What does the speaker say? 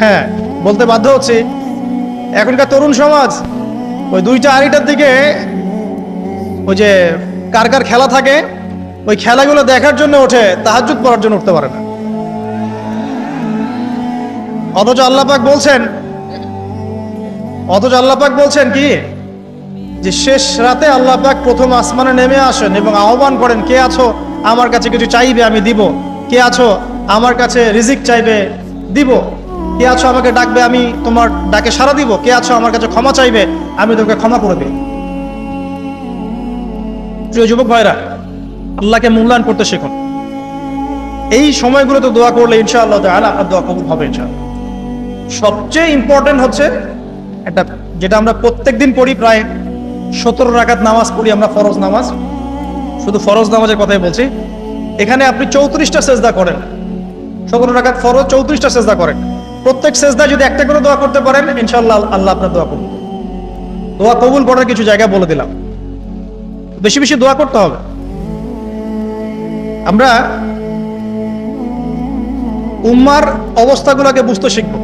হ্যাঁ বলতে বাধ্য হচ্ছি। এখনকার তরুণ সমাজ, ওই দুইটা আড়িটার দিকে ওই যে কার কার খেলা থাকে, ওই খেলাগুলো দেখার জন্য ওঠে তাহাজুদ পড়ার জন্য উঠতে পারে না। অথচ আল্লাপাক বলছেন, অথচ আল্লাপাক বলছেন কি? যে শেষ রাতে আল্লাপাক প্রথম আসমানে নেমে আসেন এবং আহ্বান করেন, কে আছো? আমার কাছে কিছু চাইবে, আমি দিব। কে আছো? আমার কাছে রিজিক চাইবে, দিব। কে আছো আমাকে ডাকবে? আমি তোমার ডাকে সাড়া দিব। কে আছো আমার কাছে ক্ষমা চাইবে? আমি তোকে ক্ষমা করে প্রিয় যুবক ভাইরা, আল্লাহকে মূল্যায়ন করতে শিখুন। এই সময়গুলোতে দোয়া করলে ইনশাআল্লাহ তাআলা আপনার দোয়া কবুল হবে ইনশাআল্লাহ। সবচেয়ে ইম্পর্টেন্ট হচ্ছে একটা, যেটা আমরা প্রত্যেকদিন পড়ি প্রায় সতেরো রাকাত নামাজ পড়ি আমরা ফরজ নামাজ। শুধু ফরজ নামাজের কথাই বলছি। এখানে আপনি চৌত্রিশটা সেজদা করেন। সতেরো রাকাত ফরজ, চৌত্রিশটা সেজদা করেন। প্রত্যেক শেষদায় যদি একটা করে দোয়া করতে পারেন ইনশাল্লাহ আল্লাহ আপনার দোয়া কবুল। দোয়া কবুল করার কিছু জায়গা বলে দিলাম। বেশি বেশি দোয়া করতে হবে। আমরা উম্মার অবস্থাগুলোকে বুঝতে শিখব।